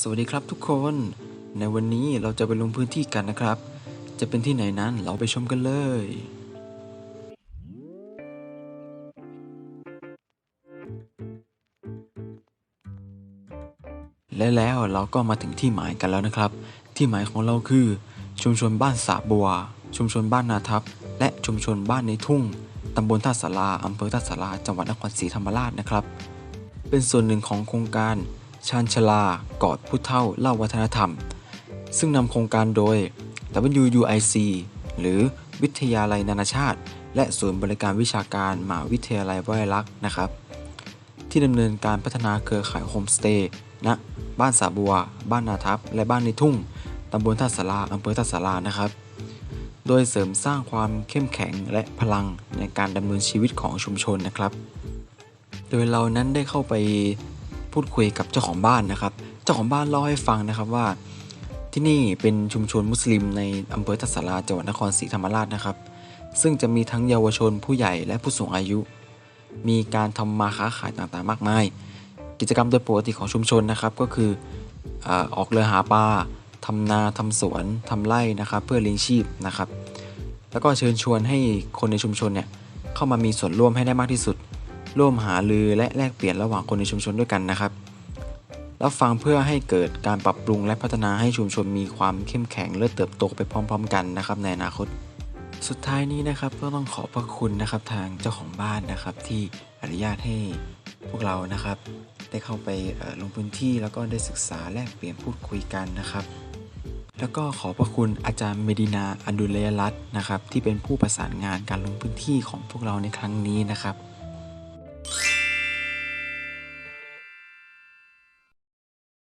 สวัสดีครับทุกคน ในวันนี้เราจะไปลงพื้นที่กันนะครับ จะเป็นที่ไหนนั้นเราไปชมกันเลยและแล้วเราก็มาถึงที่หมายกันแล้วนะครับ ที่หมายของเราคือ ชุมชนบ้านสาบัว ชุมชนบ้านนาทับ และชุมชนบ้านในทุ่ง ตำบลท่าสาราอำเภอท่าสาราจังหวัดนครศรีธรรมราชนะครับ เป็นส่วนหนึ่งของโครงการ ชาญชลากอดผู้เฒ่าเล่าวัฒนธรรม ซึ่งนำโครงการโดย WUIC หรือวิทยาลัยนานาชาติ และศูนย์บริการวิชาการมหาวิทยาลัยวลัยลักษณ์นะครับ ที่ดำเนินการพัฒนาเครือข่ายโฮมสเตย์ณบ้านสาบัว บ้านนาทับ และบ้านในทุ่งตำบลท่าสาราอำเภอท่าสารานะครับ โดยเสริมสร้างความเข้มแข็งและพลังในการดำเนินชีวิตของชุมชนนะครับ โดยเรานั้นได้เข้าไป พูดคุยกับเจ้าของบ้านนะครับ เจ้าของบ้านเล่าให้ฟังนะครับว่า ที่นี่เป็นชุมชนมุสลิมในอำเภอทัศราจังหวัดนครศรีธรรมราชนะครับ ซึ่งจะมีทั้งเยาวชนผู้ใหญ่และผู้สูงอายุ มีการทำมาค้าขายต่างๆ มากมาย กิจกรรมโดยปกติของชุมชนนะครับก็คืออออกเรือหาปลาทำนาทำสวนทำไร่นะครับ เพื่อเลี้ยงชีพนะครับ แล้วก็เชิญชวนให้คนในชุมชนเนี่ยเข้ามามีส่วนร่วมให้ได้มากที่สุด ร่วมหารือและแลกเปลี่ยนระหว่างคนในชุมชนด้วยกันนะครับ รับฟังเพื่อให้เกิดการปรับปรุงและพัฒนาให้ชุมชนมีความเข้มแข็งและเติบโตไปพร้อม ๆ กันนะครับ ในอนาคต สุดท้ายนี้นะครับก็ต้องขอบพระคุณนะครับทางเจ้าของบ้านนะครับที่อนุญาตให้พวกเรานะครับ ได้เข้าไปลงพื้นที่แล้วก็ได้ศึกษาแลกเปลี่ยนพูดคุยกันนะครับแล้วก็ขอบพระคุณอาจารย์เมดินาอันดุเลยรัตน์นะครับ ที่เป็นผู้ประสานงานการลงพื้นที่ของพวกเราในครั้งนี้นะครับ